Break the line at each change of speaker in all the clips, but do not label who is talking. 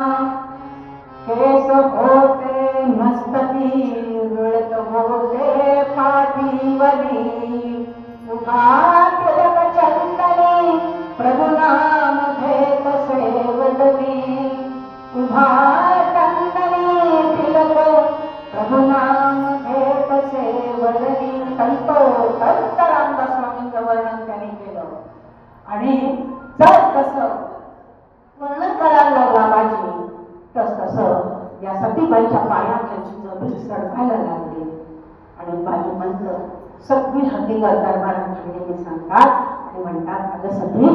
केश होते मस्तकी मृत होते पाटीवली उमातिलक चन्दने प्रभुनाम भेद सेवदली उभा चन्दने तिलक चन्दनी प्रभुनामेव प्रभुनामसे कल्प या सतीबाईच्या पायात त्याची जमीन सडकायला लागली. आणि माझी म्हणतं सगळी हकीकत दरबारात मी सांगतात. आणि म्हणतात अगं सती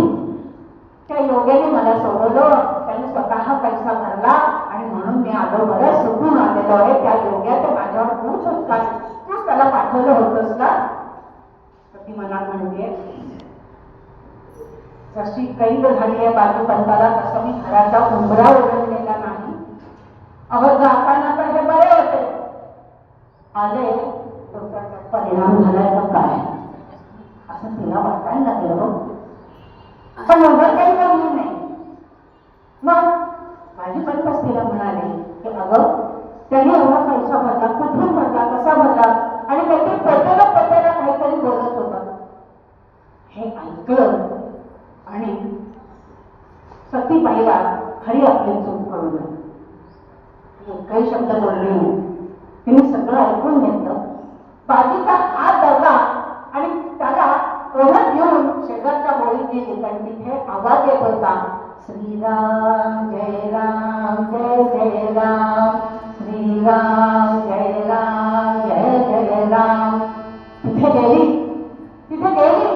त्या योगेने मला सोडवलं. त्याने स्वतः पैसा भरला आणि म्हणून मी आलो बरं. सुटून आलेलो आहे. त्या योग्याचं माझ्यावर तूच होता तूच त्याला पाठवलं होतंस ना? ती मला म्हणते जशी कैद झाली आहे बाजू पंताला तसं मी घराचा उंबरा ओढलेला अहो जाताना तर हे बरे होते. आले तर परिणाम झालाय काय? असं तिला वाटायला लागलं हो. पण एवढं काही बोलली नाही मग माझी पणच तिला म्हणाले की अगं त्याने एवढा पैसा भरला कुठून भरला कसा भरला आणि काहीतरी पटेला पटेला काहीतरी बोलत होता हे ऐकलं आणि सतीबाईला खरी आपली चूक कळून काही शब्द बोलले नाही त्यांनी सगळं ऐकून घेतलं. बाजूचा हात धरला आणि त्याला ओढत घेऊन शेजारच्या बोळीत गेली कारण तिथे आवाज येत होता. श्रीराम जय राम जय जय राम. श्रीराम जय राम जय जय राम. तिथे गेली. तिथे गेली.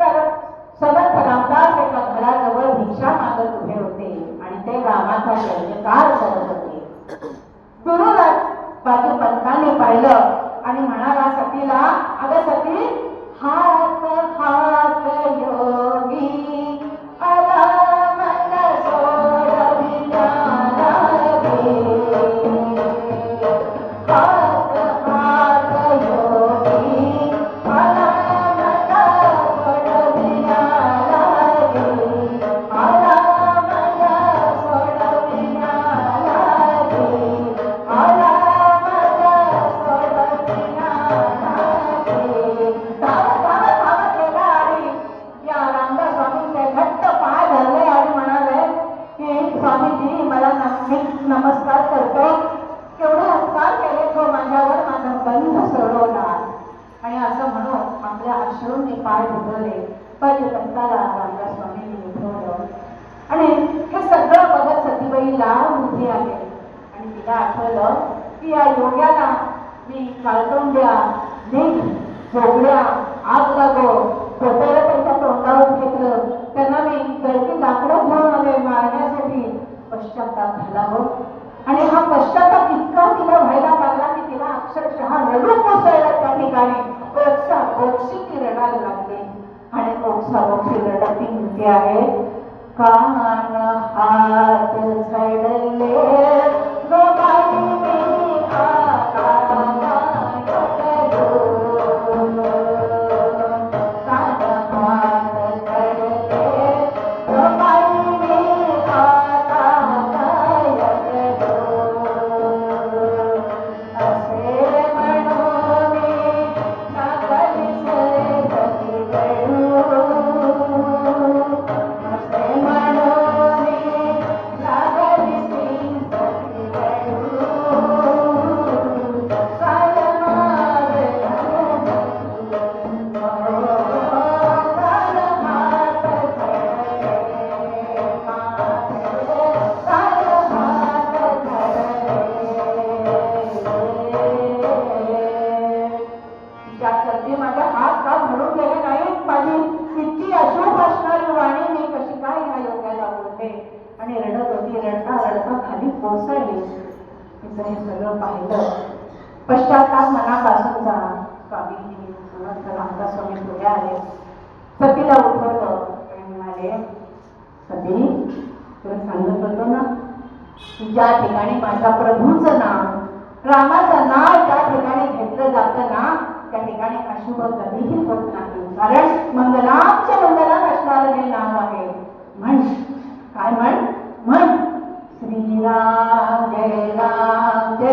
तर समर्थ रामदास एका घराजवळ भिक्षा मागत उभे होते आणि ते रामाचा जयकार करत होते गुरुराज बाजू पंताने पाहिलं. आणि म्हणाला सतीला अगं सती हा नमस्कार करतो उपकार केले तो माझ्यावर माझा बंध सोडवला आणि असं म्हणून आपल्या अश्रूंनी पाय धुतले पर्यटकाला रामदास स्वामींनी उठवलं. आणि हे सगळं बघत सतीबाई लाल उभी आले. आणि तिला आठवलं की या योग्याला मी काळतोंड्या नीट झोपड्या आग लागो खोट्याला त्या कधी माझा हात का म्हणून गेले नाही माझी इतकी अशुभ असणारी वाणी मी कशी काय ह्या योगाला बोलते? आणि रडत होती रडता रडता खाली कोसळली तिचं हे सगळं पाहिलं. पश्चाताप मनापासून जा स्वामी रामदास स्वामी पुढे आले. सतीला उठवलं. आणि म्हणाले सती तुला सांगत होतो ना ज्या ठिकाणी माझ्या प्रभूचं नाव रामाचं नाव ज्या ठिकाणी घेतलं जातं ना त्या ठिकाणी अशुभत्व कधीही होत नाही कारण मंगलाच्या मंगलात असणारं हे नाव आहे म्हण काय म्हण म्हण श्रीराम जय राम जय